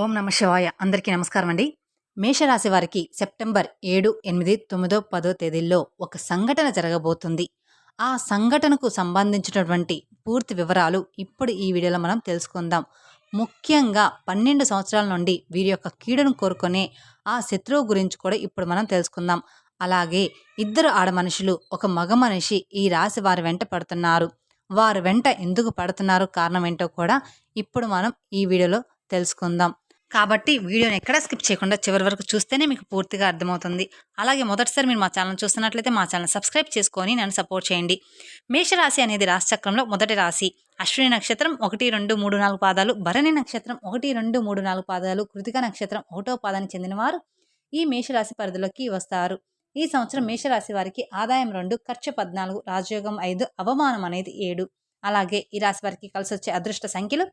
ఓం నమ శివాయ. అందరికీ నమస్కారం అండి. మేషరాశి వారికి సెప్టెంబర్ ఏడు ఎనిమిది తొమ్మిదో పదో తేదీల్లో ఒక సంఘటన జరగబోతుంది. ఆ సంఘటనకు సంబంధించినటువంటి పూర్తి వివరాలు ఇప్పుడు ఈ వీడియోలో మనం తెలుసుకుందాం. ముఖ్యంగా పన్నెండు సంవత్సరాల నుండి వీరి యొక్క కీడును కోరుకునే ఆ శత్రువు గురించి కూడా ఇప్పుడు మనం తెలుసుకుందాం. అలాగే ఇద్దరు ఆడ మనుషులు ఒక మగ మనిషి ఈ రాశి వారి వెంట పడుతున్నారు. వారు వెంట ఎందుకు పడుతున్నారు కారణం ఏంటో కూడా ఇప్పుడు మనం ఈ వీడియోలో తెలుసుకుందాం. కాబట్టి వీడియోని ఎక్కడ స్కిప్ చేయకుండా చివరి వరకు చూస్తేనే మీకు పూర్తిగా అర్థమవుతుంది. అలాగే మొదటిసారి మీరు మా ఛానల్ చూస్తున్నట్లయితే మా ఛానల్ సబ్స్క్రైబ్ చేసుకొని నన్ను సపోర్ట్ చేయండి. మేషరాశి అనేది రాశిచక్రంలో మొదటి రాశి. అశ్విని నక్షత్రం ఒకటి రెండు మూడు నాలుగు పాదాలు భరణి నక్షత్రం ఒకటి రెండు మూడు నాలుగు పాదాలు కృతిక నక్షత్రం ఒకటో పాదానికి చెందినవారు ఈ మేషరాశి పరిధిలోకి వస్తారు. ఈ సంవత్సరం మేషరాశి వారికి ఆదాయం రెండు ఖర్చు పద్నాలుగు రాజయోగం ఐదు అవమానం అనేది ఏడు. అలాగే ఈ రాశి వారికి కలిసి వచ్చే అదృష్ట సంఖ్యలు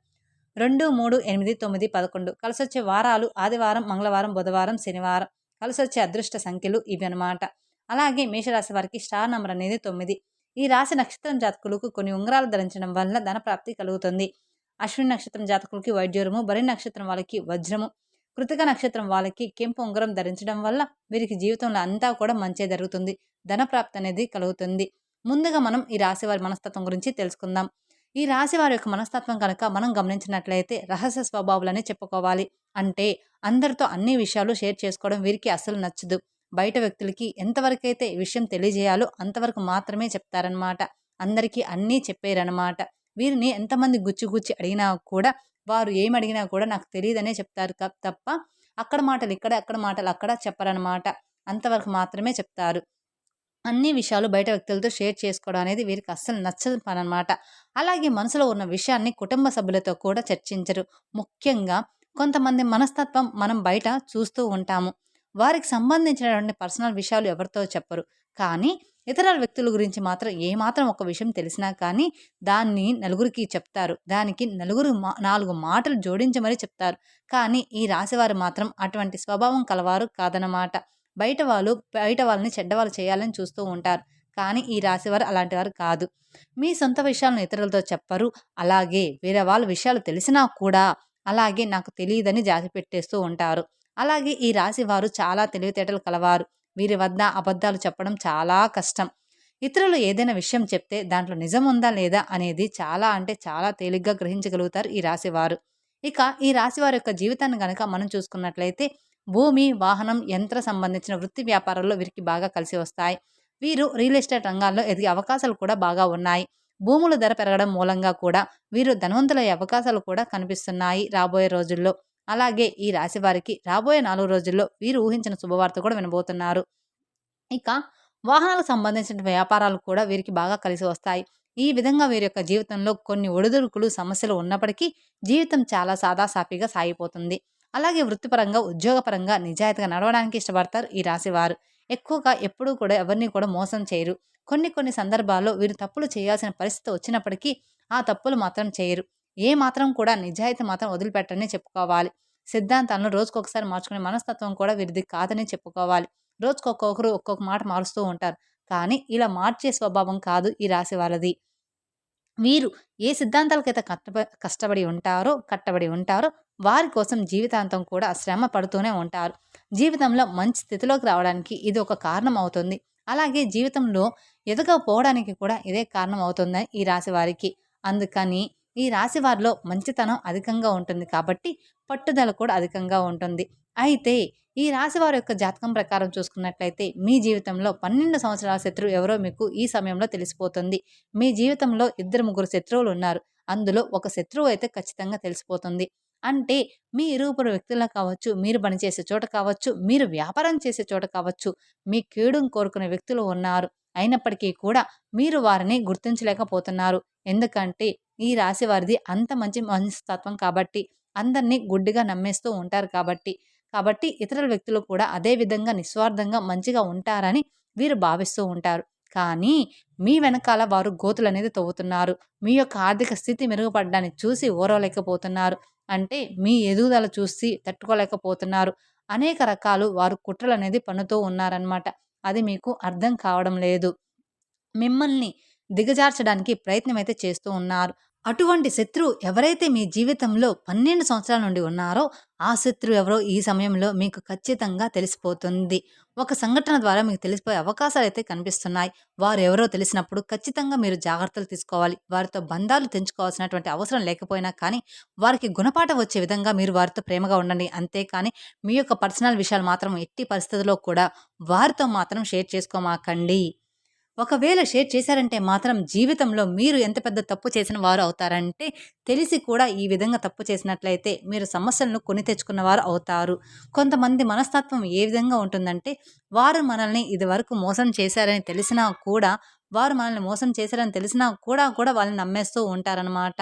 రెండు మూడు ఎనిమిది తొమ్మిది పదకొండు. కలిసొచ్చే వారాలు ఆదివారం మంగళవారం బుధవారం శనివారం. కలిసొచ్చే అదృష్ట సంఖ్యలు ఇవి అనమాట అలాగే మేషరాశి వారికి స్టార్ నంబర్ అనేది తొమ్మిది. ఈ రాశి నక్షత్రం జాతకులకు కొన్ని ఉంగరాలు ధరించడం వల్ల ధనప్రాప్తి కలుగుతుంది. అశ్విని నక్షత్రం జాతకులకి వైద్యురము బరి నక్షత్రం వాళ్ళకి వజ్రము. కృతిక నక్షత్రం వాళ్ళకి కెంపు ఉంగరం ధరించడం వల్ల వీరికి జీవితంలో అంతా కూడా మంచి జరుగుతుంది. ధనప్రాప్తి అనేది కలుగుతుంది. ముందుగా మనం ఈ రాశి వారి మనస్తత్వం గురించి తెలుసుకుందాం. ఈ రాశి వారి యొక్క మనస్తత్వం కనుక మనం గమనించినట్లయితే రహస్య స్వభావాలని చెప్పుకోవాలి. అంటే అందరితో అన్ని విషయాలు షేర్ చేసుకోవడం వీరికి అసలు నచ్చదు. బయట వ్యక్తులకి ఎంతవరకైతే ఈ విషయం తెలియజేయాలో అంతవరకు మాత్రమే చెప్తారనమాట అందరికీ అన్నీ చెప్పారనమాట వీరిని ఎంతమంది గుచ్చి గుచ్చి అడిగినా కూడా వారు ఏమి అడిగినా కూడా నాకు తెలియదనే చెప్తారు తప్ప అక్కడ మాటలు ఇక్కడ అక్కడ మాటలు అక్కడ చెప్పరనమాట అంతవరకు మాత్రమే చెప్తారు. అన్ని విషయాలు బయట వ్యక్తులతో షేర్ చేసుకోవడం అనేది వీరికి అస్సలు నచ్చని పని అనమాట అలాగే మనసులో ఉన్న విషయాన్ని కుటుంబ సభ్యులతో కూడా చర్చించరు. ముఖ్యంగా కొంతమంది మనస్తత్వం మనం బయట చూస్తూ ఉంటాము. వారికి సంబంధించినటువంటి పర్సనల్ విషయాలు ఎవరితో చెప్పరు. కానీ ఇతర వ్యక్తుల గురించి మాత్రం ఏమాత్రం ఒక విషయం తెలిసినా కానీ దాన్ని నలుగురికి చెప్తారు. దానికి నలుగురు మా నాలుగు మాటలు జోడించమని చెప్తారు. కానీ ఈ రాశివారు మాత్రం అటువంటి స్వభావం కలవారు కాదనమాట బయట వాళ్ళు బయట వాళ్ళని చెడ్డవాళ్ళు చేయాలని చూస్తూ ఉంటారు. కానీ ఈ రాశివారు అలాంటి వారు కాదు. మీ సొంత విషయాలను ఇతరులతో చెప్పరు. అలాగే వేరే వాళ్ళ విషయాలు తెలిసినా కూడా అలాగే నాకు తెలియదని జాతి పెట్టేస్తూ ఉంటారు. అలాగే ఈ రాశి వారు చాలా తెలివితేటలు కలవారు. వీరి వద్ద అబద్ధాలు చెప్పడం చాలా కష్టం. ఇతరులు ఏదైనా విషయం చెప్తే దాంట్లో నిజం ఉందా లేదా అనేది చాలా అంటే చాలా తేలిగ్గా గ్రహించగలుగుతారు ఈ రాశివారు ఇక ఈ రాశివారి యొక్క జీవితాన్ని కనుక మనం చూసుకున్నట్లయితే భూమి వాహనం యంత్ర సంబంధించిన వృత్తి వ్యాపారాల్లో వీరికి బాగా కలిసి వస్తాయి. వీరు రియల్ ఎస్టేట్ రంగాల్లో ఎదిగే అవకాశాలు కూడా బాగా ఉన్నాయి. భూముల ధర పెరగడం మూలంగా కూడా వీరు ధనవంతులయ్యే అవకాశాలు కూడా కనిపిస్తున్నాయి రాబోయే రోజుల్లో. అలాగే ఈ రాశి వారికి రాబోయే నాలుగు రోజుల్లో వీరు ఊహించిన శుభవార్త కూడా వినబోతున్నారు. ఇక వాహనాలకు సంబంధించిన వ్యాపారాలు కూడా వీరికి బాగా కలిసి వస్తాయి. ఈ విధంగా వీరి యొక్క జీవితంలో కొన్ని ఒడిదుడుకులు సమస్యలు ఉన్నప్పటికీ జీవితం చాలా సాదాసాపిగా సాగిపోతుంది. అలాగే వృత్తిపరంగా ఉద్యోగపరంగా నిజాయితీగా నడవడానికి ఇష్టపడతారు ఈ రాశివారు. ఎక్కువగా ఎప్పుడూ కూడా ఎవరిని కూడా మోసం చేయరు. కొన్ని కొన్ని సందర్భాల్లో వీరు తప్పులు చేయాల్సిన పరిస్థితి వచ్చినప్పటికీ ఆ తప్పులు మాత్రం చేయరు. ఏ మాత్రం కూడా నిజాయితీ మాత్రం వదిలిపెట్టని చెప్పుకోవాలి. సిద్ధాంతాలను రోజుకొకసారి మార్చుకునే మనస్తత్వం కూడా వీరిది కాదని చెప్పుకోవాలి. రోజుకొక్కొక్కరు ఒక్కొక్క మాట మారుస్తూ ఉంటారు. కానీ ఇలా మార్చే స్వభావం కాదు ఈ రాశి వాళ్ళది వీరు ఏ సిద్ధాంతాలకైతే కట్టబ కష్టపడి ఉంటారో కట్టబడి ఉంటారో వారి కోసం జీవితాంతం కూడా శ్రమ పడుతూనే ఉంటారు. జీవితంలో మంచి స్థితిలోకి రావడానికి ఇది ఒక కారణం అవుతుంది. అలాగే జీవితంలో ఎదగకపోవడానికి కూడా ఇదే కారణం అవుతుందని ఈ రాశి వారికి. అందుకని ఈ రాశి వారిలో మంచితనం అధికంగా ఉంటుంది కాబట్టి పట్టుదల కూడా అధికంగా ఉంటుంది. అయితే ఈ రాశి వారి యొక్క జాతకం ప్రకారం చూసుకున్నట్లయితే మీ జీవితంలో పన్నెండు సంవత్సరాల శత్రువు ఎవరో మీకు ఈ సమయంలో తెలిసిపోతుంది. మీ జీవితంలో ఇద్దరు ముగ్గురు శత్రువులు ఉన్నారు. అందులో ఒక శత్రువు అయితే ఖచ్చితంగా తెలిసిపోతుంది. అంటే మీ ఇరువురు వ్యక్తుల్లో కావచ్చు మీరు పనిచేసే చోట కావచ్చు మీరు వ్యాపారం చేసే చోట కావచ్చు మీ కీడును కోరుకునే వ్యక్తులు ఉన్నారు. అయినప్పటికీ కూడా మీరు వారిని గుర్తించలేకపోతున్నారు. ఎందుకంటే ఈ రాశి వారిది అంత మంచి మనస్తత్వం కాబట్టి అందరినీ గుడ్డిగా నమ్మేస్తూ ఉంటారు కాబట్టి కాబట్టి ఇతర వ్యక్తులు కూడా అదే విధంగా నిస్వార్థంగా మంచిగా ఉంటారని వీరు భావిస్తూ ఉంటారు. కానీ మీ వెనకాల వారు గోతులు అనేది తవ్వుతున్నారు. మీ యొక్క ఆర్థిక స్థితి మెరుగుపడడాన్ని చూసి ఓరవలేకపోతున్నారు. అంటే మీ ఎదుగుదల చూసి తట్టుకోలేకపోతున్నారు. అనేక రకాలు వారు కుట్రలు అనేది పన్నుతూ ఉన్నారనమాట అది మీకు అర్థం కావడం లేదు. మిమ్మల్ని దిగజార్చడానికి ప్రయత్నం అయితే చేస్తూ ఉన్నారు. అటువంటి శత్రువు ఎవరైతే మీ జీవితంలో పన్నెండు సంవత్సరాల నుండి ఉన్నారో ఆ శత్రువు ఎవరో ఈ సమయంలో మీకు ఖచ్చితంగా తెలిసిపోతుంది. ఒక సంఘటన ద్వారా మీకు తెలిసిపోయే అవకాశాలు అయితే కనిపిస్తున్నాయి. వారు ఎవరో తెలిసినప్పుడు ఖచ్చితంగా మీరు జాగ్రత్తలు తీసుకోవాలి. వారితో బంధాలు తెంచుకోవాల్సినటువంటి అవసరం లేకపోయినా కానీ వారికి గుణపాఠం వచ్చే విధంగా మీరు వారితో ప్రేమగా ఉండండి. అంతేకాని మీ యొక్క పర్సనల్ విషయాలు మాత్రం ఎట్టి పరిస్థితుల్లో కూడా వారితో మాత్రం షేర్ చేసుకోమాకండి. ఒకవేళ షేర్ చేశారంటే మాత్రం జీవితంలో మీరు ఎంత పెద్ద తప్పు చేసిన వారు అవుతారంటే తెలిసి కూడా ఈ విధంగా తప్పు చేసినట్లయితే మీరు సమస్యలను కొని తెచ్చుకున్న వారు అవుతారు. కొంతమంది మనస్తత్వం ఏ విధంగా ఉంటుందంటే వారు మనల్ని ఇదివరకు మోసం చేశారని తెలిసినా కూడా వారు మనల్ని మోసం చేశారని తెలిసినా కూడా కూడా వాళ్ళని నమ్మేస్తూ ఉంటారనమాట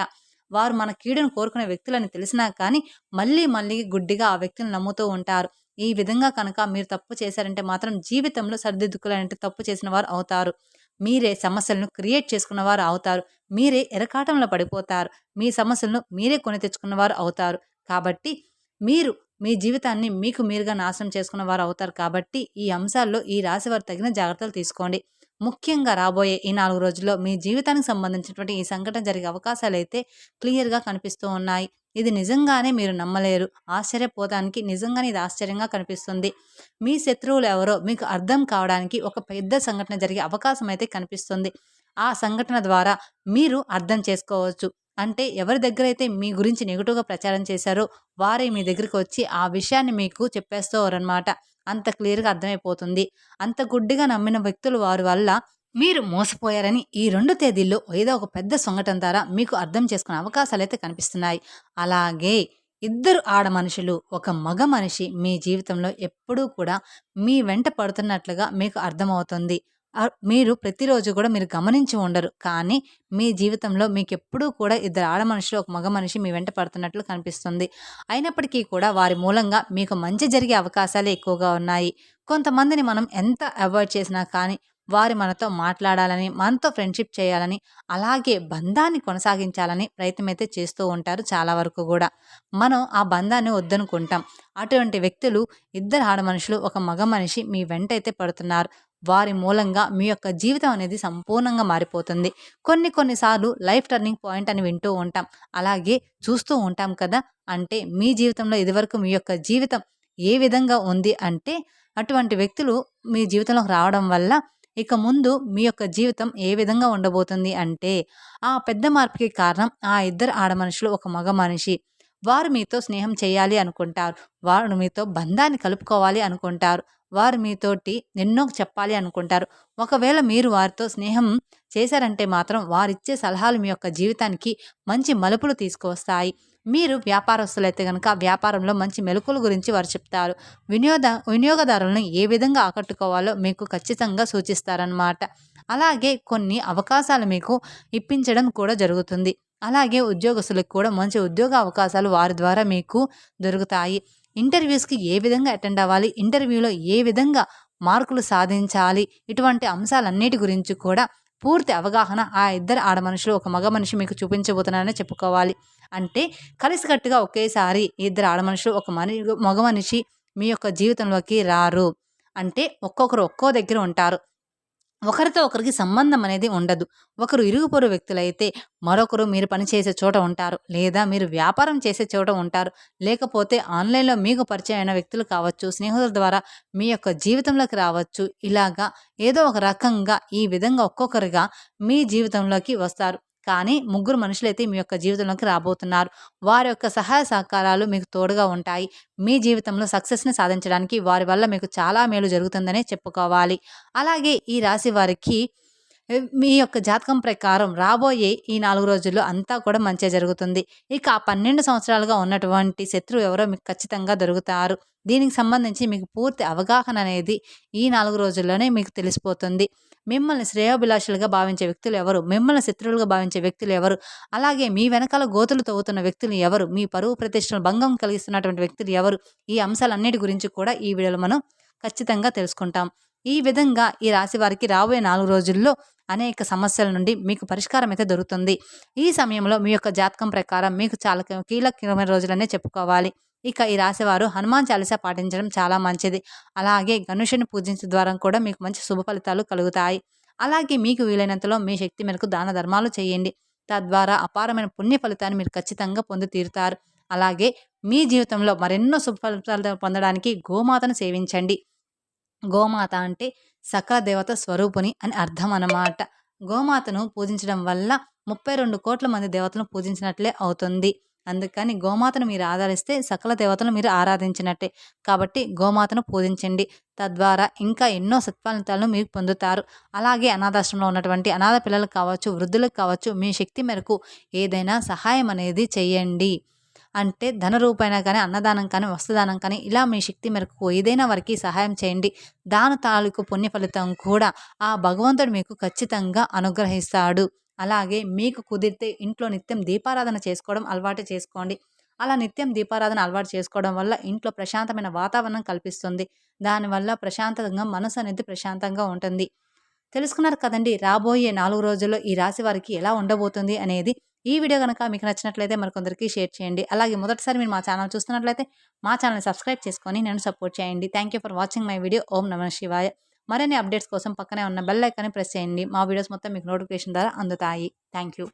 వారు మన కీడును కోరుకునే వ్యక్తులని తెలిసినా కానీ మళ్ళీ మళ్ళీ గుడ్డిగా ఆ వ్యక్తులను నమ్ముతూ ఉంటారు. ఈ విధంగా కనుక మీరు తప్పు చేశారంటే మాత్రం జీవితంలో సరిదిద్దుకోవాలంటే తప్పు చేసిన వారు అవుతారు. మీరే సమస్యలను క్రియేట్ చేసుకున్న వారు అవుతారు. మీరే ఎరకాటంలో పడిపోతారు. మీ సమస్యలను మీరే కొని తెచ్చుకున్నవారు అవుతారు. కాబట్టి మీరు మీ జీవితాన్ని మీకు మీరుగా నాశనం చేసుకున్న వారు అవుతారు. కాబట్టి ఈ అంశాల్లో ఈ రాశి వారు తగిన జాగ్రత్తలు తీసుకోండి. ముఖ్యంగా రాబోయే ఈ నాలుగు రోజుల్లో మీ జీవితానికి సంబంధించినటువంటి ఈ సంఘటన జరిగే అవకాశాలు అయితే క్లియర్గా కనిపిస్తూ ఉన్నాయి. ఇది నిజంగానే మీరు నమ్మలేరు. ఆశ్చర్యపోతానికి నిజంగానే ఇది ఆశ్చర్యంగా కనిపిస్తుంది. మీ శత్రువులు ఎవరో మీకు అర్థం కావడానికి ఒక పెద్ద సంఘటన జరిగే అవకాశం అయితే కనిపిస్తుంది. ఆ సంఘటన ద్వారా మీరు అర్థం చేసుకోవచ్చు. అంటే ఎవరి దగ్గర అయితే మీ గురించి నెగిటివ్గా ప్రచారం చేశారో వారే మీ దగ్గరికి వచ్చి ఆ విషయాన్ని మీకు చెప్పేస్తారనమాట అంత క్లియర్గా అర్థమైపోతుంది. అంత గుడ్డిగా నమ్మిన వ్యక్తులు వారి వల్ల మీరు మోసపోయారని ఈ రెండు తేదీల్లో ఏదో ఒక పెద్ద సంఘటన ద్వారా మీకు అర్థం చేసుకునే అవకాశాలు అయితే కనిపిస్తున్నాయి. అలాగే ఇద్దరు ఆడ మనుషులు ఒక మగ మనిషి మీ జీవితంలో ఎప్పుడూ కూడా మీ వెంట పడుతున్నట్లుగా మీకు అర్థమవుతుంది. మీరు ప్రతిరోజు కూడా మీరు గమనించి ఉండరు. కానీ మీ జీవితంలో మీకు ఎప్పుడూ కూడా ఇద్దరు ఆడ మనుషులు ఒక మగ మనిషి మీ వెంట పడుతున్నట్లు కనిపిస్తుంది. అయినప్పటికీ కూడా వారి మూలంగా మీకు మంచి జరిగే అవకాశాలు ఎక్కువగా ఉన్నాయి. కొంతమందిని మనం ఎంత అవాయిడ్ చేసినా కానీ వారి మనతో మాట్లాడాలని మనతో ఫ్రెండ్షిప్ చేయాలని అలాగే బంధాన్ని కొనసాగించాలని ప్రయత్నం అయితే చేస్తూ ఉంటారు చాలా వరకు కూడా. మనం ఆ బంధాన్ని వద్దనుకుంటాం. అటువంటి వ్యక్తులు ఇద్దరు ఆడ మనుషులు ఒక మగ మనిషి మీ వెంట అయితే పడుతున్నారు. వారి మూలంగా మీ యొక్క జీవితం అనేది సంపూర్ణంగా మారిపోతుంది. కొన్ని కొన్నిసార్లు లైఫ్ టర్నింగ్ పాయింట్ అని వింటూ ఉంటాం. అలాగే చూస్తూ ఉంటాం కదా! అంటే మీ జీవితంలో ఇదివరకు మీ యొక్క జీవితం ఏ విధంగా ఉంది అంటే అటువంటి వ్యక్తులు మీ జీవితంలోకి రావడం వల్ల ఇక ముందు మీ యొక్క జీవితం ఏ విధంగా ఉండబోతుంది అంటే ఆ పెద్ద మార్పుకి కారణం ఆ ఇద్దరు ఆడ మనుషులు ఒక మగ మనిషి. వారు మీతో స్నేహం చేయాలి అనుకుంటారు. వారు మీతో బంధాన్ని కలుపుకోవాలి అనుకుంటారు. వారు మీతోటి ఎన్నో చెప్పాలి అనుకుంటారు. ఒకవేళ మీరు వారితో స్నేహం చేశారంటే మాత్రం వారిచ్చే సలహాలు మీ యొక్క జీవితానికి మంచి మలుపులు తీసుకువస్తాయి. మీరు వ్యాపారస్తులైతే కనుక వ్యాపారంలో మంచి మెలకుల గురించి వారు చెప్తారు. వినియోగ వినియోగదారులను ఏ విధంగా ఆకట్టుకోవాలో మీకు ఖచ్చితంగా సూచిస్తారనమాట అలాగే కొన్ని అవకాశాలు మీకు ఇప్పించడం కూడా జరుగుతుంది. అలాగే ఉద్యోగస్తులకు కూడా మంచి ఉద్యోగ అవకాశాలు వారి ద్వారా మీకు దొరుకుతాయి. ఇంటర్వ్యూస్కి ఏ విధంగా అటెండ్ అవ్వాలి? ఇంటర్వ్యూలో ఏ విధంగా మార్కులు సాధించాలి? ఇటువంటి అంశాలన్నిటి గురించి కూడా పూర్తి అవగాహన ఆ ఇద్దరు ఆడ మనుషులు ఒక మగ మనిషి మీకు చూపించబోతున్నారని చెప్పుకోవాలి. అంటే కలిసికట్టుగా ఒకేసారి ఇద్దరు ఆడ మనుషులు ఒక మని మగ మనిషి మీ యొక్క జీవితంలోకి రారు. అంటే ఒక్కొక్కరు ఒక్కో దగ్గర ఉంటారు. ఒకరితో ఒకరికి సంబంధం అనేది ఉండదు. ఒకరు ఇరుగు పొరు వ్యక్తులైతే మరొకరు మీరు పనిచేసే చోట ఉంటారు. లేదా మీరు వ్యాపారం చేసే చోట ఉంటారు. లేకపోతే ఆన్లైన్లో మీకు పరిచయం అయిన వ్యక్తులు కావచ్చు స్నేహితుల ద్వారా మీ యొక్క జీవితంలోకి రావచ్చు. ఇలాగా ఏదో ఒక రకంగా ఈ విధంగా ఒక్కొక్కరిగా మీ జీవితంలోకి వస్తారు. కానీ ముగ్గురు మనుషులైతే మీ యొక్క జీవితంలోకి రాబోతున్నారు. వారి యొక్క సహాయ సహకారాలు మీకు తోడుగా ఉంటాయి. మీ జీవితంలో సక్సెస్ని సాధించడానికి వారి వల్ల మీకు చాలా మేలు జరుగుతుందనే చెప్పుకోవాలి. అలాగే ఈ రాశి వారికి మీ యొక్క జాతకం ప్రకారం రాబోయే ఈ నాలుగు రోజుల్లో అంతా కూడా మంచిగా జరుగుతుంది. ఇక ఆ పన్నెండు సంవత్సరాలుగా ఉన్నటువంటి శత్రువు ఎవరో మీకు ఖచ్చితంగా దొరుకుతారు. దీనికి సంబంధించి మీకు పూర్తి అవగాహన అనేది ఈ నాలుగు రోజుల్లోనే మీకు తెలిసిపోతుంది. మిమ్మల్ని శ్రేయోభిలాషులుగా భావించే వ్యక్తులు ఎవరు? మిమ్మల్ని శత్రువులుగా భావించే వ్యక్తులు ఎవరు? అలాగే మీ వెనకాల గోతులు తవ్వుతున్న వ్యక్తులు ఎవరు? మీ పరువు ప్రతిష్టలు భంగం కలిగిస్తున్నటువంటి వ్యక్తులు ఎవరు? ఈ అంశాలన్నిటి గురించి కూడా ఈ వీడియోలో మనం ఖచ్చితంగా తెలుసుకుంటాం. ఈ విధంగా ఈ రాశి వారికి రాబోయే నాలుగు రోజుల్లో అనేక సమస్యల నుండి మీకు పరిష్కారం అయితే దొరుకుతుంది. ఈ సమయంలో మీ యొక్క జాతకం ప్రకారం మీకు చాలా కీలకమైన రోజులనే చెప్పుకోవాలి. ఇక ఈ రాశివారు హనుమాన్ చాలీసా పాటించడం చాలా మంచిది. అలాగే గణేషుని పూజించడం ద్వారా కూడా మీకు మంచి శుభ ఫలితాలు కలుగుతాయి. అలాగే మీకు వీలైనంతలో మీ శక్తి మేరకు దాన ధర్మాలు చేయండి. తద్వారా అపారమైన పుణ్య ఫలితాన్ని మీరు ఖచ్చితంగా పొంది తీరుతారు. అలాగే మీ జీవితంలో మరెన్నో శుభ ఫలితాలు పొందడానికి గోమాతను సేవించండి. గోమాత అంటే సకల దేవత స్వరూపుని అని అర్థం అన్నమాట గోమాతను పూజించడం వల్ల ముప్పై రెండు కోట్ల మంది దేవతలను పూజించినట్లే అవుతుంది. అందుకని గోమాతను మీరు ఆదరిస్తే సకల దేవతలను మీరు ఆరాధించినట్టే. కాబట్టి గోమాతను పూజించండి. తద్వారా ఇంకా ఎన్నో సత్ఫలితాలను మీరు పొందుతారు. అలాగే అనాథాశ్రమంలో ఉన్నటువంటి అనాథ పిల్లలకు కావచ్చు వృద్ధులకు కావచ్చు మీ శక్తి మేరకు ఏదైనా సహాయం అనేది చేయండి. అంటే ధన రూపైనా కానీ అన్నదానం కానీ వస్త్రదానం కానీ ఇలా మీ శక్తి మేరకు ఏదైనా వారికి సహాయం చేయండి. దాని తాలూకు పుణ్య ఫలితం కూడా ఆ భగవంతుడు మీకు ఖచ్చితంగా అనుగ్రహిస్తాడు. అలాగే మీకు కుదిరితే ఇంట్లో నిత్యం దీపారాధన చేసుకోవడం అలవాటు చేసుకోండి. అలా నిత్యం దీపారాధన అలవాటు చేసుకోవడం వల్ల ఇంట్లో ప్రశాంతమైన వాతావరణం కల్పిస్తుంది. దానివల్ల ప్రశాంతంగా మనసు అనేది ప్రశాంతంగా ఉంటుంది. తెలుసుకున్నారు కదండి రాబోయే నాలుగు రోజుల్లో ఈ రాశి వారికి ఎలా ఉండబోతుంది అనేది ఈ వీడియో కనుక మీకు నచ్చినట్లయితే మరికొందరికి షేర్ చేయండి. అలాగే మొదటిసారి మీరు మా ఛానల్ చూస్తున్నట్లయితే మా ఛానల్ని సబ్స్క్రైబ్ చేసుకొని నేను సపోర్ట్ చేయండి. Thank you for watching my video. ఓం నమ శివాయ. మరిన్ని అప్డేట్స్ కోసం పక్కనే ఉన్న బెల్ ఐకాన్ని ప్రెస్ చేయండి. మా వీడియోస్ మొత్తం మీకు నోటిఫికేషన్ ద్వారా అందుతాయి. Thank you